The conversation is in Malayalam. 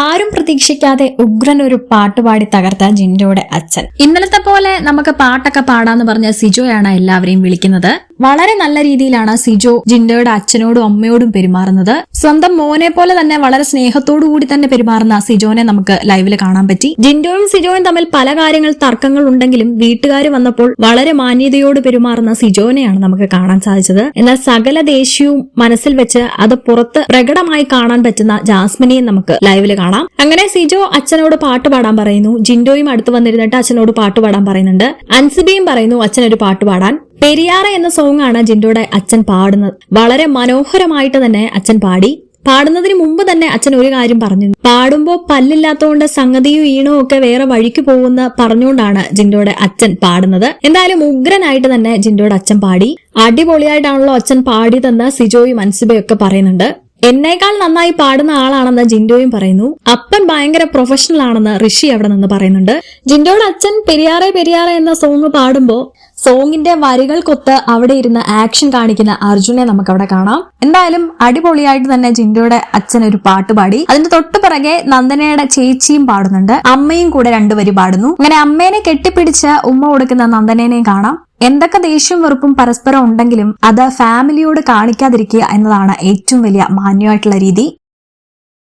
ആരും പ്രതീക്ഷിക്കാതെ ഉഗ്രൻ ഒരു പാട്ടുപാടി തകർത്ത ജിൻഡോയുടെ അച്ഛൻ. ഇന്നലത്തെ പോലെ നമുക്ക് പാട്ടൊക്കെ പാടാന്ന് പറഞ്ഞ സിജോയാണ് എല്ലാവരെയും വിളിക്കുന്നത്. വളരെ നല്ല രീതിയിലാണ് സിജോ ജിൻഡോയുടെ അച്ഛനോടും അമ്മയോടും പെരുമാറുന്നത്. സ്വന്തം മോനെ പോലെ തന്നെ വളരെ സ്നേഹത്തോടു കൂടി തന്നെ പെരുമാറുന്ന സിജോനെ നമുക്ക് ലൈവിൽ കാണാൻ പറ്റി. ജിൻഡോയും സിജോയും തമ്മിൽ പല കാര്യങ്ങൾ തർക്കങ്ങൾ ഉണ്ടെങ്കിലും വീട്ടുകാർ വന്നപ്പോൾ വളരെ മാന്യതയോട് പെരുമാറുന്ന സിജോനെയാണ് നമുക്ക് കാണാൻ സാധിച്ചത്. എന്നാൽ സകല ദേഷ്യവും മനസ്സിൽ വെച്ച് അത് പുറത്ത് പ്രകടമായി കാണാൻ പറ്റുന്ന ജാസ്മിനെയും നമുക്ക് ലൈവിൽ കാണാം. അങ്ങനെ സിജോ അച്ഛനോട് പാട്ട് പാടാൻ പറയുന്നു. ജിൻഡോയും അടുത്ത് വന്നിരുന്നിട്ട് അച്ഛനോട് പാട്ട് പാടാൻ പറയുന്നുണ്ട്. അൻസിബിയും പറയുന്നു അച്ഛനൊരു പാട്ട് പാടാൻ. പെരിയാറ എന്ന സോങ് ആണ് ജിൻഡോയുടെ അച്ഛൻ പാടുന്നത്. വളരെ മനോഹരമായിട്ട് തന്നെ അച്ഛൻ പാടി. പാടുന്നതിന് മുമ്പ് തന്നെ അച്ഛൻ ഒരു കാര്യം പറഞ്ഞു. പാടുമ്പോ പല്ലില്ലാത്തതുകൊണ്ട് സംഗതിയും ഈണവും ഒക്കെ വേറെ വഴിക്ക് പോകുന്ന പറഞ്ഞുകൊണ്ടാണ് ജിൻഡോയുടെ അച്ഛൻ പാടുന്നത്. എന്തായാലും ഉഗ്രനായിട്ട് തന്നെ ജിൻഡോയുടെ അച്ഛൻ പാടി. അടിപൊളിയായിട്ടാണല്ലോ അച്ഛൻ പാടിയതെന്ന് സിജോയും അൻസിബയും ഒക്കെ പറയുന്നുണ്ട്. എന്നേക്കാൾ നന്നായി പാടുന്ന ആളാണെന്ന് ജിൻഡോയും പറയുന്നു. അപ്പൻ ഭയങ്കര പ്രൊഫഷണൽ ആണെന്ന് ഋഷി അവിടെ നിന്ന് പറയുന്നുണ്ട്. ജിൻഡോയുടെ അച്ഛൻ പെരിയാറെ പെരിയാറെ എന്ന സോങ് പാടുമ്പോ സോങ്ങിന്റെ വരികൾക്കൊത്ത് അവിടെ ഇരുന്ന് ആക്ഷൻ കാണിക്കുന്ന അർജുനെ നമുക്ക് അവിടെ കാണാം. എന്തായാലും അടിപൊളിയായിട്ട് തന്നെ ജിൻഡോയുടെ അച്ഛൻ ഒരു പാട്ട് പാടി. അതിന്റെ തൊട്ട് പിറകെ നന്ദനയുടെ ചേച്ചിയും പാടുന്നുണ്ട്. അമ്മയും കൂടെ രണ്ടുപേരും പാടുന്നു. അങ്ങനെ അമ്മേനെ കെട്ടിപ്പിടിച്ച് ഉമ്മ കൊടുക്കുന്ന നന്ദനേനെയും കാണാം. എന്തൊക്കെ ദേഷ്യം വെറുപ്പും പരസ്പരം ഉണ്ടെങ്കിലും അത് ഫാമിലിയോട് കാണിക്കാതിരിക്കുക എന്നതാണ് ഏറ്റവും വലിയ മാന്യമായിട്ടുള്ള രീതി.